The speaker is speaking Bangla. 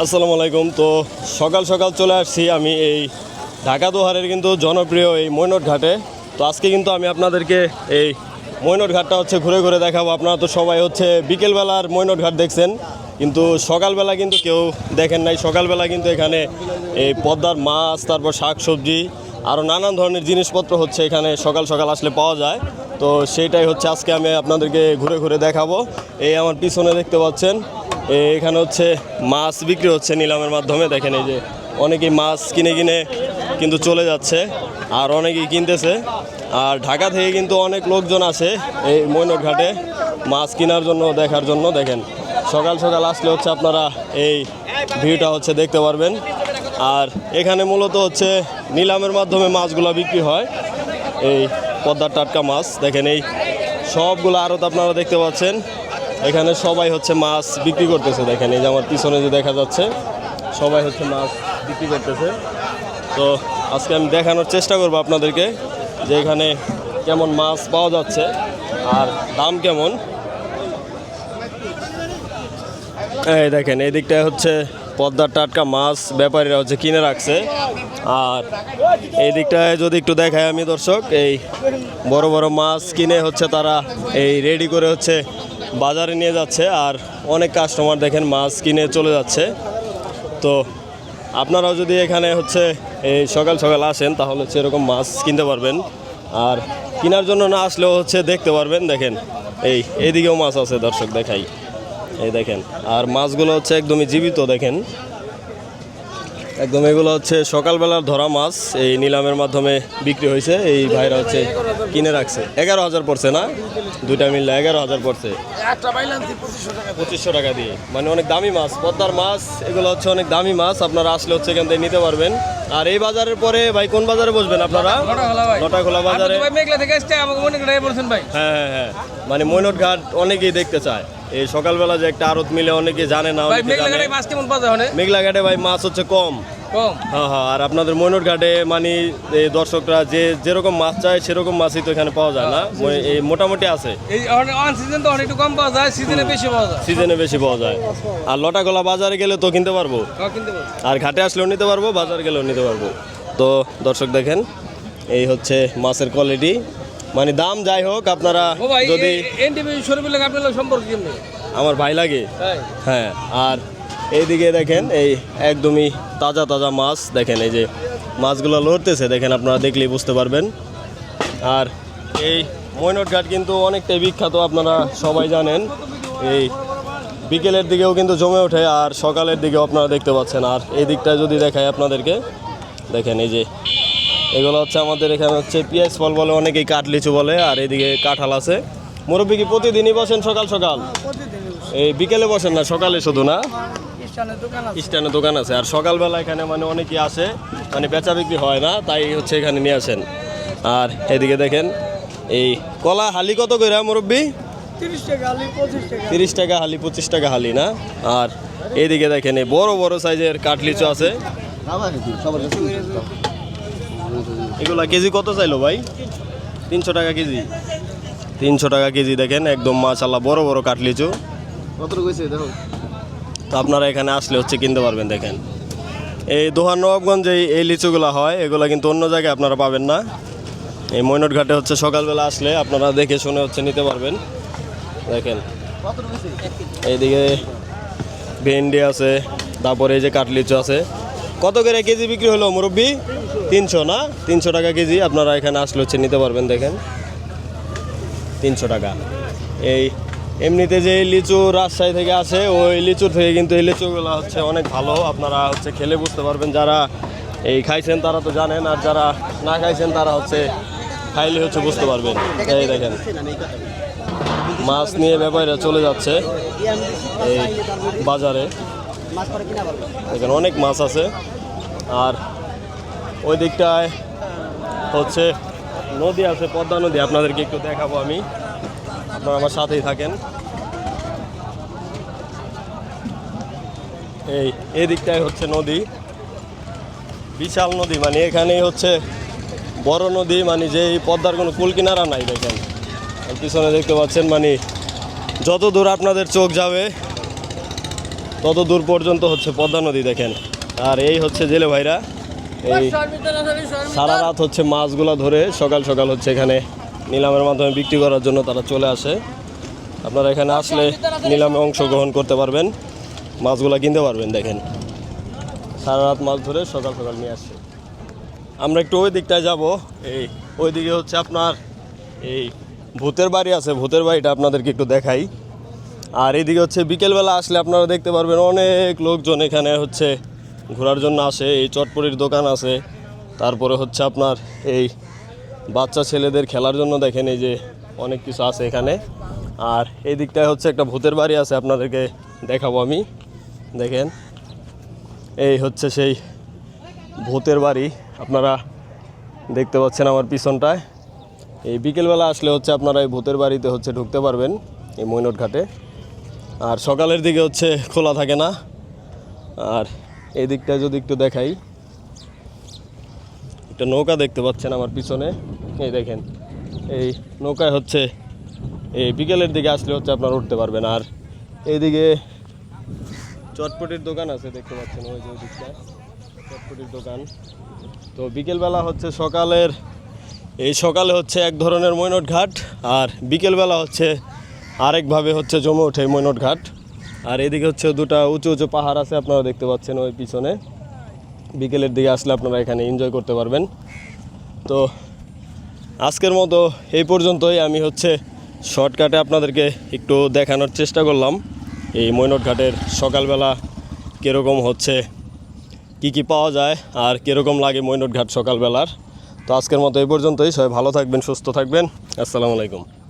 আসসালামু আলাইকুম। তো সকাল সকাল চলে আসছি আমি এই ঢাকা দোহারের কিন্তু জনপ্রিয় এই মৈনট ঘাটে। তো আজকে কিন্তু আমি আপনাদেরকে এই মৈনট ঘাটটা হচ্ছে ঘুরে ঘুরে দেখাবো। আপনারা তো সবাই হচ্ছে বিকেলবেলার মৈনট ঘাট দেখছেন, কিন্তু সকালবেলা কিন্তু কেউ দেখেন নাই। সকালবেলা কিন্তু এখানে এই পদ্মার মাছ, তারপর শাক সবজি আরও নানান ধরনের জিনিসপত্র হচ্ছে এখানে সকাল সকাল আসলে পাওয়া যায়। তো সেইটাই হচ্ছে আজকে আমি আপনাদেরকে ঘুরে ঘুরে দেখাবো। এই আমার পিছনে দেখতে পাচ্ছেন এখানে হচ্ছে মাছ বিক্রি হচ্ছে নিলামের মাধ্যমে। দেখেন এই যে অনেকেই মাছ কিনে কিনে কিন্তু চলে যাচ্ছে আর অনেকেই কিনতেছে। আর ঢাকা থেকে কিন্তু অনেক লোকজন আসে এই মৈনট ঘাটে মাছ কেনার জন্য, দেখার জন্য। দেখেন, সকাল সকাল আসলে হচ্ছে আপনারা এই ভিউটা হচ্ছে দেখতে পারবেন। আর এখানে মূলত হচ্ছে নিলামের মাধ্যমে মাছগুলো বিক্রি হয়। এই পদ্মার টাটকা মাছ, দেখেন এই সবগুলো আড়ত আপনারা দেখতে পাচ্ছেন। এখানে সবাই হচ্ছে মাছ বিক্রি করতেছে, দেখেন, এই যে আমার পিছনে যে দেখা যাচ্ছে, সবাই হচ্ছে মাছ বিক্রি করতেছে। তো আজকে আমি দেখানোর চেষ্টা করব আপনাদেরকে যে এখানে কেমন মাছ পাওয়া যাচ্ছে আর দাম কেমন। এই দেখেন, এই দিকটায় হচ্ছে পদ্মার টাটকা মাছ ব্যাপারীরা হচ্ছে কিনে রাখছে। আর এই দিকটায় যদি একটু দেখায় আমি দর্শক, এই বড় বড় মাছ কিনে হচ্ছে তারা এই রেডি করে হচ্ছে বাজারে নিয়ে যাচ্ছে আর অনেক কাস্টমার দেখেন মাছ কিনে চলে যাচ্ছে। তো আপনারাও যদি এখানে হচ্ছে এই সকাল সকাল আসেন, তাহলে হচ্ছে এরকম মাছ কিনতে পারবেন। আর কেনার জন্য না আসলেও হচ্ছে দেখতে পারবেন, দেখেন। এই, এইদিকেও মাছ আছে, দর্শক দেখাই। এই দেখেন, আর মাছগুলো হচ্ছে একদমই জীবিত, দেখেন। একদম এগুলো হচ্ছে সকালবেলার ধরা মাছ। এই নিলামের মাধ্যমে বিক্রি হয়েছে। এই ভাইরা হচ্ছে কিনে রাখছে। এগারো হাজার পড়ছে না? দুইটা মিললে এগারো হাজার পড়ছে। পঁচিশশো টাকা দিয়ে। মানে অনেক দামি মাছ পদ্মার মাছ এগুলো হচ্ছে অনেক দামি মাছ। আপনারা আসলে হচ্ছে এখান থেকে নিতে পারবেন। আর এই বাজারের পরে ভাই কোন বাজারে বসবেন আপনারা? নটা খোলা নটাখোলা বাজারে। হ্যাঁ হ্যাঁ হ্যাঁ। মানে মৈনট ঘাট অনেকেই দেখতে চায়। এই সকালবেলা যে একটা আড়ত মিলে অনেকে জানে না মেঘলা ঘাটে ভাই মাছ হচ্ছে কম। কম? হ্যাঁ হ্যাঁ আর আপনাদের মৈনট ঘাটে মানে এই দর্শকরা যে যেরকম মাছ চায় সেরকম মাছই তো এখানে পাওয়া যায় না। এই মোটামুটি আছে। এই অন সিজন তো অনেক একটু কম পাওয়া যায় সিজনে বেশি পাওয়া যায়। সিজনে বেশি পাওয়া যায়। আর লটাগোলা বাজারে গেলে তো কিনতে পারব। হ্যাঁ, কিনতে পারব। আর ঘাটে আসলেও নিতে পারব বাজার গেলেও নিতে পারব। তো দর্শক দেখেন এই হচ্ছে মাছের কোয়ালিটি মানে দাম যাই হোক আপনারা যদি আমার ভাই লাগে? হ্যাঁ আর এইদিকে দেখেন এই একদমই তাজা তাজা মাছ দেখেন এই যে মাছগুলো লড়তেছে দেখেন আপনারা দেখলেই বুঝতে পারবেন। আর এই মৈনট ঘাট কিন্তু অনেকটাই বিখ্যাত আপনারা সবাই জানেন। এই বিকেলের দিকেও কিন্তু জমে ওঠে আর সকালের দিকেও আপনারা দেখতে পাচ্ছেন। আর এই দিকটা যদি দেখায় আপনাদেরকে দেখেন এই যে এগুলো হচ্ছে আমাদের এখানে হচ্ছে পিয়াজ ফল বলে অনেকেই কাঠ লিচু বলে আর এদিকে কাঁঠাল আছে। মুরব্বী কি প্রতিদিনই বসেন সকাল সকাল? এই বিকেলে বসেন না সকালে শুধু না? স্ট্যান্ডে দোকান আছে। আর সকালবেলা এখানে মানে অনেকেই আসে মানে বেচা বিক্রি হয় না তাই হচ্ছে এখানে নিয়ে আসেন। আর এদিকে দেখেন এই কলা হালি কত করে মুরব্বী? তিরিশ টাকা হালি পঁচিশ টাকা হালি। না? আর এদিকে দেখেন এই বড় বড় সাইজের কাঠ লিচু আছে। এগুলা কেজি কত চাইলো ভাই? তিনশো টাকা কেজি। তিনশো টাকা কেজি দেখেন একদম মাশাল্লাহ বড় বড় কাঠ লিচু তো আপনারা এখানে আসলে হচ্ছে কিনতে পারবেন দেখেন। এই দোহার নবাবগঞ্জে এই- এই লিচুগুলো হয় এগুলো কিন্তু অন্য জায়গায় আপনারা পাবেন না। এই মৈনট ঘাটে হচ্ছে সকালবেলা আসলে আপনারা দেখে শুনে হচ্ছে নিতে পারবেন। দেখেন। এইদিকে ভেন্ডি আছে তারপরে এই যে কাটলিচু আছে। কত করে কেজি বিক্রি হলো মুরব্বী? তিনশো না? তিনশো টাকা কেজি আপনারা এখানে আসলে হচ্ছে নিতে পারবেন, দেখেন। তিনশো টাকা। এই এমনিতে যে লিচু রাজশাহী থেকে আসে, ওই লিচুর থেকে কিন্তু এই লিচুগুলো হচ্ছে অনেক ভালো। আপনারা হচ্ছে খেলে বুঝতে পারবেন, যারা এই খাইছেন তারা তো জানেন, আর যারা না খাইছেন তারা হচ্ছে খাইলে হচ্ছে বুঝতে পারবেন। এই দেখেন, মাছ নিয়ে ব্যাপারীরা চলে যাচ্ছে এই বাজারে। এখানে অনেক মাছ আছে। আর ওই দিকটায় হচ্ছে নদী আছে, পদ্মা নদী, আপনাদেরকে একটু দেখাবো আমি। আপনারা আমার সাথেই থাকেন। এই দিকটায় হচ্ছে নদী। বিশাল নদী মানে এখানেই হচ্ছে বড় নদী মানে যে পদ্মার কোনো কুল কিনারা নাই দেখেন। আর পিছনে দেখতে পাচ্ছেন মানে যত দূর আপনাদের চোখ যাবে তত দূর পর্যন্ত হচ্ছে পদ্মা নদী দেখেন। আর এই হচ্ছে জেলে ভাইরা। এই সারা রাত হচ্ছে মাছগুলো ধরে সকাল সকাল হচ্ছে এখানে নিলামের মাধ্যমে বিক্রি করার জন্য তারা চলে আসে। আপনারা এখানে আসলে নিলামে অংশগ্রহণ করতে পারবেন। মাছগুলো কিনতে পারবেন দেখেন। সারা রাত মাছ ধরে সকাল সকাল নিয়ে আসছে আমরা একটু ওই দিকটায় যাব। এই ওই দিকে হচ্ছে আপনার এই ভূতের বাড়ি আছে। ভূতের বাড়িটা আপনাদেরকে একটু দেখাই। আর এইদিকে হচ্ছে বিকেলবেলা আসলে আপনারা দেখতে পারবেন অনেক লোকজন এখানে হচ্ছে ঘোরার জন্য আসে, এই চটপটির দোকান আছে। তারপরে হচ্ছে আপনার এই বাচ্চা ছেলেদের খেলার জন্য দেখেন এই যে অনেক কিছু আছে এখানে। আর এই দিকটায় হচ্ছে একটা ভূতের বাড়ি আছে, আপনাদেরকে দেখাবো আমি। দেখেন, এই হচ্ছে সেই ভূতের বাড়ি। আপনারা দেখতে পাচ্ছেন আমার পিছনটায়। এই বিকেলবেলা আসলে হচ্ছে আপনারা এই ভূতের বাড়িতে হচ্ছে ঢুকতে পারবেন, এই মৈনট ঘাটে আর সকালের দিকে হচ্ছে খোলা থাকে না। আর এই দিকটা যদি একটু দেখাই। একটা নৌকা দেখতে পাচ্ছেন আমার পিছনে। এই দেখেন, এই নৌকায় হচ্ছে, এই বিকেলের দিকে আসলে হচ্ছে আপনারা উঠতে পারবেন। আর এইদিকে চটপটির দোকান আছে, দেখতে পাচ্ছেন, ওই যে ওই দিকটা চটপটির দোকান। তো বিকেলবেলা হচ্ছে সকালের, এই সকালে হচ্ছে এক ধরনের মৈনট ঘাট আর বিকেলবেলা হচ্ছে আরেকভাবে হচ্ছে জমে ওঠে মৈনট ঘাট আর এদিকে হচ্ছে দুটা উঁচু উঁচু পাহাড় আছে, আপনারা দেখতে পাচ্ছেন ওই পিছনে। বিকেলের দিকে আসলে আপনারা এখানে এনজয় করতে পারবেন। তো আজকের মতো এই পর্যন্তই, আমি হচ্ছে শর্টকাটে আপনাদেরকে একটু দেখানোর চেষ্টা করলাম, এই মৈনট ঘাটের সকালবেলা কীরকম হচ্ছে, কি কি পাওয়া যায়, আর কীরকম লাগে মৈনট ঘাট সকালবেলার। তো আজকের মতো এই পর্যন্তই, সবাই ভালো থাকবেন, সুস্থ থাকবেন। আসসালামু আলাইকুম।